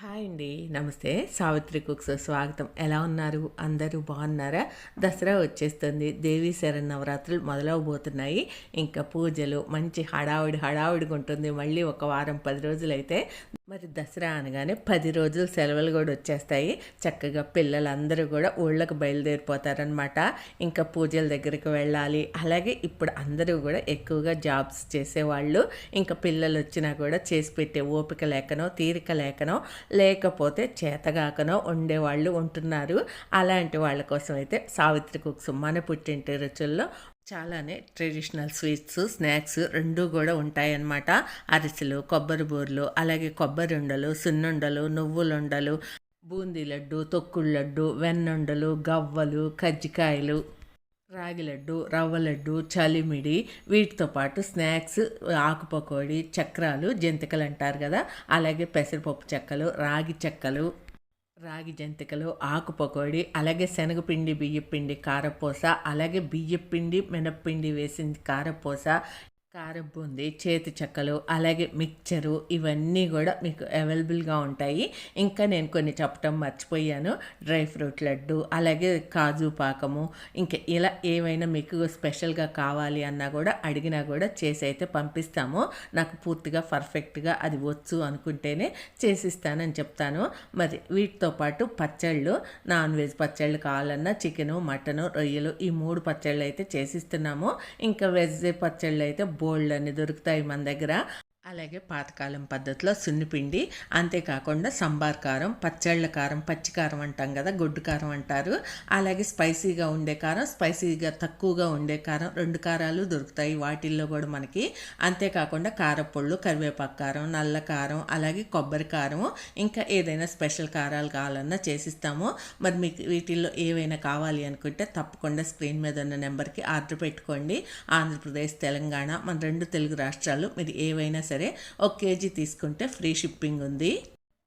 Hi అండి. నమస్తే. Savitri cooks స్వాగతం. ఎలా ఉన్నారు? అందరూ బాగున్నారా? దసరా వచ్చేస్తుంది. దేవీ శరన్నవరాత్రులు మొదలవబోతున్నాయి. ఇంకా పూజలు మంచి హడావిడి హడావిడిగా ఉంటుంది. మళ్ళీ ఒక వారం పది రోజులైతే మరి దసరా అనగానే పది రోజులు సెలవులు కూడా వచ్చేస్తాయి. చక్కగా పిల్లలందరూ కూడా ఊళ్ళకు బయలుదేరిపోతారనమాట ఇంకా పూజల దగ్గరికి వెళ్ళాలి. అలాగే ఇప్పుడు అందరూ కూడా ఎక్కువగా జాబ్స్ చేసేవాళ్ళు. ఇంకా పిల్లలు వచ్చినా కూడా చేసి పెట్టే ఓపిక లేకనో తీరిక లేకనో లేకపోతే చేతగాకనో ఉండేవాళ్ళు ఉంటున్నారు. అలాంటి వాళ్ళ కోసం అయితే సావిత్రి కుక్స్ మన పుట్టింటి రుచుల్లో చాలానే ట్రెడిషనల్ స్వీట్స్ స్నాక్స్ రెండూ కూడా ఉంటాయన్నమాట. అరిసెలు కొబ్బరి బూరెలు అలాగే కొబ్బరి ఉండలు సున్నుండలు నువ్వులుండలు బూందీ లడ్డు తొక్కుడు లడ్డు వెన్నుండలు గవ్వలు కజ్జికాయలు రాగి లడ్డు రవ్వ లడ్డు చలిమిడి వీటితో పాటు స్నాక్స్ ఆకు పకోడీ చక్రాలు జంతికలు అంటారు కదా. అలాగే పెసరపప్పు చెక్కలు రాగి చెక్కలు రాగి జంతికలు ఆకు పకోడీ అలాగే శనగపిండి బియ్యపిండి కారపూస అలాగే బియ్యపిండి మినప్పిండి వేసింది కారపూస కారం బూంది చేతి చెక్కలు అలాగే మిక్చరు ఇవన్నీ కూడా మీకు అవైలబుల్గా ఉంటాయి. ఇంకా నేను కొన్ని చెప్పటం మర్చిపోయాను. డ్రై ఫ్రూట్ లడ్డు అలాగే కాజు పాకము ఇంకా ఇలా ఏమైనా మీకు స్పెషల్గా కావాలి అన్నా కూడా అడిగినా కూడా చేసి అయితే పంపిస్తాము. నాకు పూర్తిగా పర్ఫెక్ట్గా అది వచ్చు అనుకుంటేనే చేసిస్తానని చెప్తాను. మరి వీటితో పాటు పచ్చళ్ళు నాన్ వెజ్ పచ్చళ్ళు కావాలన్నా చికెను మటను రొయ్యలు ఈ మూడు పచ్చళ్ళు అయితే చేసిస్తున్నాము. ఇంకా వెజ్ పచ్చళ్ళు అయితే బోల్డ్ అని దొరుకుతాయి మన దగ్గర. అలాగే పాతకాలం పద్ధతిలో సున్నిపిండి అంతేకాకుండా సంబార్ కారం పచ్చళ్ళ కారం పచ్చి కారం అంటాం కదా గొడ్డు కారం అంటారు. అలాగే స్పైసీగా ఉండే కారం స్పైసీగా తక్కువగా ఉండే కారం రెండు కారాలు దొరుకుతాయి వాటిల్లో కూడా మనకి. అంతేకాకుండా కారపొళ్ళు కరివేపాకు కారం నల్ల కారం అలాగే కొబ్బరి కారం ఇంకా ఏదైనా స్పెషల్ కారాలు కావాలన్నా చేసిస్తాము. మరి మీకు వీటిల్లో ఏవైనా కావాలి అనుకుంటే తప్పకుండా స్క్రీన్ మీద ఉన్న నెంబర్కి ఆర్డర్ పెట్టుకోండి. ఆంధ్రప్రదేశ్ తెలంగాణ మన రెండు తెలుగు రాష్ట్రాలు మీరు ఏవైనా సరే ఒక కేజీ తీసుకుంటే ఫ్రీ షిప్పింగ్ ఉంది.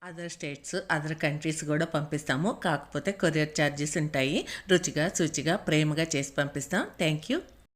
అదర్ స్టేట్స్ అదర్ కంట్రీస్ కూడా పంపిస్తాము. కాకపోతే కొరియర్ ఛార్జెస్ ఉంటాయి. రుచిగా శుచిగా ప్రేమగా చేసి పంపిస్తాం. Thank you